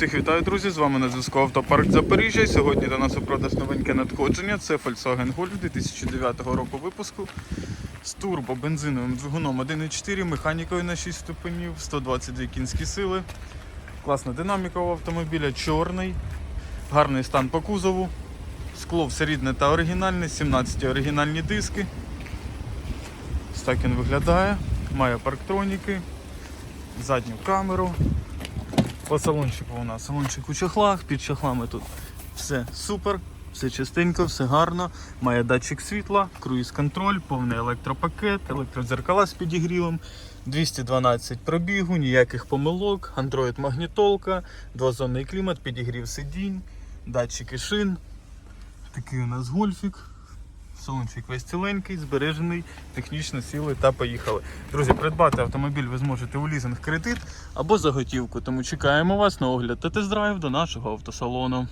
Всіх вітаю, друзі! З вами на зв'язку Автопарк Запоріжжя. Сьогодні до нас у продаж новеньке надходження. Це Volkswagen Golf 2009 року випуску з турбо бензиновим двигуном 1.4, механікою на 6 ступенів, 122 кінські сили. Класна динаміка у автомобіля, чорний, гарний стан по кузову. Скло все рідне та оригінальне, 17 оригінальні диски. Ось так він виглядає. Має парктроніки, задню камеру. По салончику у нас салончик у чохлах, під чохлами тут все супер, все чистенько, все гарно. Має датчик світла, круїз-контроль, повний електропакет, електродзеркала з підігрівом, 212 пробігу, ніяких помилок, Android магнітолка, двозонний клімат, підігрів сидінь, датчики шин. Такий у нас гольфік. Салончик весь ціленький, збережений, технічно сіли та поїхали. Друзі, придбати автомобіль ви зможете у лізинг кредит або за готівку. Тому чекаємо вас на огляд та тест-драйв до нашого автосалону.